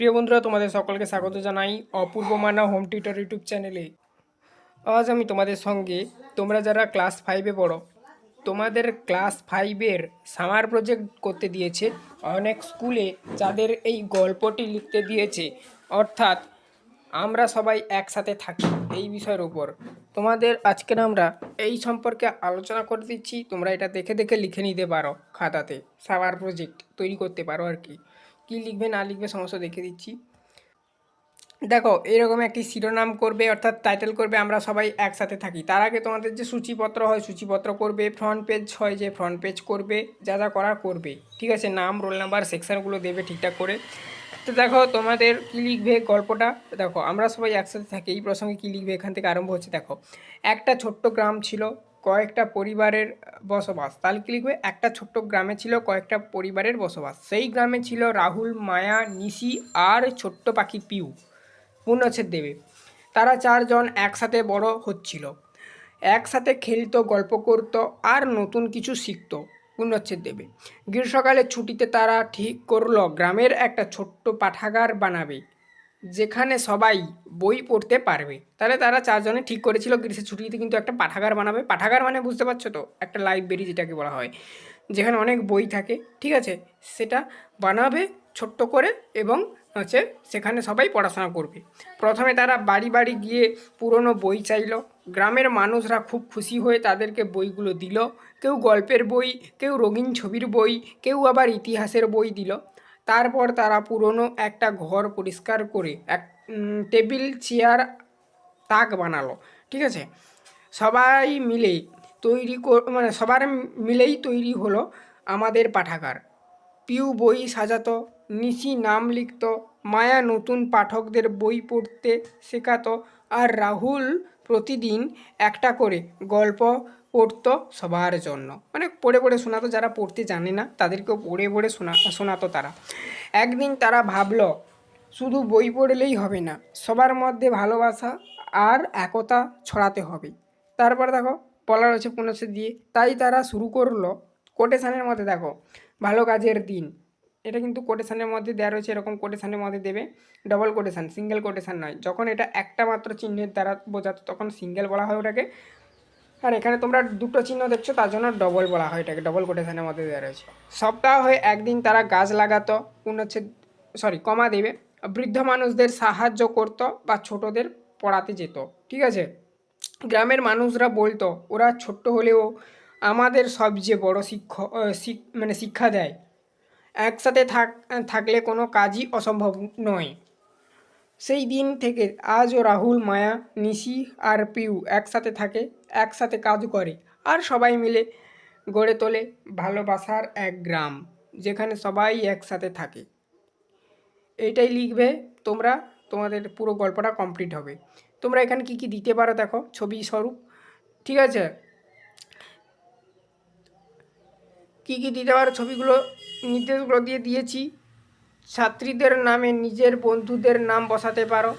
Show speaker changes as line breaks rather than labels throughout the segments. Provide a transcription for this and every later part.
প্রিয় বন্ধুরা, তোমাদের সকলকে স্বাগত জানাই অপূর্ব মানা হোম টিউটর ইউটিউব চ্যানেলে। আজ আমি তোমাদের সঙ্গে, তোমরা যারা ক্লাস ফাইভে পড়ো, তোমাদের ক্লাস ফাইভের সামার প্রজেক্ট করতে দিয়েছে, অনেক স্কুলে যাদের এই গল্পটি লিখতে দিয়েছে। অর্থাৎ, আমরা সবাই একসাথে থাকি এই বিষয়ের উপর। তোমাদের আজকের আমরা এই সম্পর্কে আলোচনা করে দিচ্ছি, তোমরা এটা দেখে দেখে লিখে নিতে পারো খাতাতে, সামার প্রজেক্ট তৈরি করতে পারো আর কি। কী লিখবে না লিখবে সমস্ত দেখে দিচ্ছি। দেখো, এরকম একটি শিরোনাম করবে, অর্থাৎ টাইটেল করবে, আমরা সবাই একসাথে থাকি। তার আগে তোমাদের যে সূচিপত্র হয়, সূচিপত্র করবে ফ্রন্ট পেজ হয়, যে ফ্রন্ট পেজ করবে, যা যা করার করবে। ঠিক আছে? নাম রোল নাম্বার সেকশানগুলো দেবে ঠিকঠাক করে। তো দেখো, তোমাদের কী লিখবে গল্পটা? দেখো, আমরা সবাই একসাথে থাকি, এই প্রসঙ্গে কী লিখবে এখান থেকে আরম্ভ হচ্ছে। দেখো, একটা ছোট্ট গ্রাম ছিল কয়েকটা পরিবারের বসবাস। তাহলে কী লিখবে একটা ছোট্ট গ্রামে ছিল কয়েকটা পরিবারের বসবাস। সেই গ্রামে ছিল রাহুল, মায়া, নিশি আর ছোট্ট পাখি পিউ পূর্ণচ্ছেদ দেবে। তারা চারজন একসাথে বড় হচ্ছিল। একসাথে খেলত, গল্প করতো আর নতুন কিছু শিখত পূর্ণচ্ছেদ দেবে। গ্রীষ্মকালের ছুটিতে তারা ঠিক করল, গ্রামের একটা ছোট্ট পাঠাগার বানাবে। যেখানে সবাই বই পড়তে পারবে। তাহলে তারা চারজনে ঠিক করেছিল গ্রীষ্মের ছুটিতে কিন্তু একটা পাঠাগার বানাবে। পাঠাগার মানে বুঝতে পারছ তো? একটা লাইব্রেরি যেটাকে বলা হয়। যেখানে অনেক বই থাকে, ঠিক আছে? সেটা বানাবে ছোট্ট করে এবং হচ্ছে সেখানে সবাই পড়াশোনা করবে। প্রথমে তারা বাড়ি বাড়ি গিয়ে পুরনো বই চাইলো। গ্রামের মানুষরা খুব খুশি হয়ে তাদেরকে বইগুলো দিল। কেউ গল্পের বই, কেউ রঙিন ছবির বই, কেউ আবার ইতিহাসের বই দিল। তারপর তারা পুরনো একটা ঘর পরিষ্কার করে এক টেবিল, চেয়ার, তাক বানালো, ঠিক আছে? সবাই মিলে তৈরি মানে সবার মিলেই তৈরি হলো আমাদের পাঠাগার। পিউ বই সাজাতো, নিশি নাম লিখত, মায়া নতুন পাঠকদের বই পড়তে শেখাতো, আর রাহুল প্রতিদিন একটা করে গল্প পড়তো সবার জন্য। মানে পড়ে পড়ে শোনাতো যারা পড়তে জানে না, তাদেরকেও পড়ে পড়ে শোনা, শোনাতো তারা। একদিন তারা ভাবলো, শুধু বই পড়লেই হবে না, সবার মধ্যে ভালোবাসা আর একতা ছড়াতে হবে। তারপর দেখো বলা রয়েছে পুনশ্চ দিয়ে, তাই তারা শুরু করল কোটেশানের মধ্যে দেখো, ভালো কাজের দিন। এটা কিন্তু কোটেশানের মধ্যে দেওয়া রয়েছে, এরকম কোটেশানের মধ্যে দেবে ডবল কোটেশান সিঙ্গেল কোটেশান নয়। যখন এটা একটা মাত্র চিহ্নের দ্বারা বোঝাতো, তখন সিঙ্গেল বলা হয় ওটাকে। আর এখানে তোমরা দুটো চিহ্ন দেখছ, তার জন্য ডবল বলা হয় এটাকে ডবল কোটেশনের মধ্যে দেওয়া রয়েছে। সপ্তাহ হয়ে একদিন তারা গাছ লাগাতো হচ্ছে সরি কমা দেবে, বৃদ্ধ মানুষদের সাহায্য করতো বা ছোটদের পড়াতে যেত, ঠিক আছে? গ্রামের মানুষরা বলতো, ওরা ছোট্ট হলেও আমাদের সবচেয়ে বড় শিক্ষক মানে শিক্ষা দেয়, একসাথে থাক, থাকলে কোনো কাজই অসম্ভব নয়। সেই দিন থেকে আজও রাহুল, মায়া, নিশি আর পিউ একসাথে থাকে, একসাথে কাজ করে আর সবাই মিলে গড়ে তোলে ভালোবাসার এক গ্রাম যেখানে সবাই একসাথে থাকে। এইটাই লিখবে তোমরা, তোমাদের পুরো গল্পটা কমপ্লিট হবে। তোমরা এখানে কি কি দিতে পারো দেখো, ছবি স্বরূপ, ঠিক আছে? কি কি দিতে পারো, ছবিগুলো, নির্দেশগুলো দিয়ে দিয়েছি। ছাত্রীদের নামে নিজের বন্ধুদের নাম বসাতে পারো।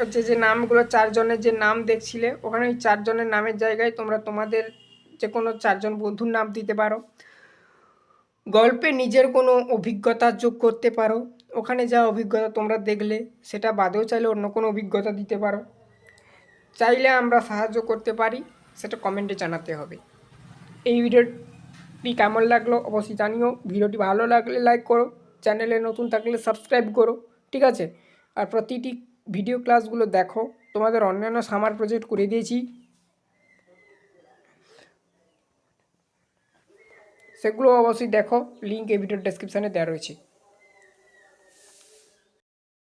হচ্ছে যে নামগুলো চারজনের যে নাম দেখছিলে, ওখানে ওই চারজনের নামের জায়গায় তোমরা তোমাদের যে কোনো চারজন বন্ধুর নাম দিতে পারো। গল্পে নিজের কোনো অভিজ্ঞতা যোগ করতে পারো। ওখানে যা অভিজ্ঞতা তোমরা দেখলে, সেটা বাদেও চাইলে অন্য কোনো অভিজ্ঞতা দিতে পারো। চাইলে আমরা সাহায্য করতে পারি, সেটা কমেন্টে জানাতে হবে। এই ভিডিওটি কেমন লাগল অবশ্যই জানিও। ভিডিওটি ভালো লাগলে লাইক করো। চ্যানেলে নতুন থাকলে সাবস্ক্রাইব করো, ঠিক আছে? আর প্রতিটি ভিডিও ক্লাসগুলো দেখো। তোমাদের অন্যান্য সামার প্রজেক্ট করে দিয়েছি। সেগুলো অবশ্যই দেখো লিঙ্ক এই ভিডিওর ডেসক্রিপশানে দেওয়া রয়েছে।